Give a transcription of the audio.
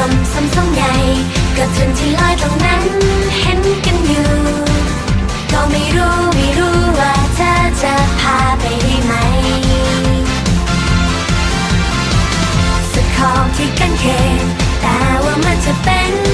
ลมซ้ำสองใหญ่กับเธอที่ลอยตรงนั้นเห็นกันอยู่ ก็ไม่รู้ไม่รู้ว่าเธอจะพาไปได้ไหมสุดขอบที่กันเขตแต่ว่ามันจะเป็น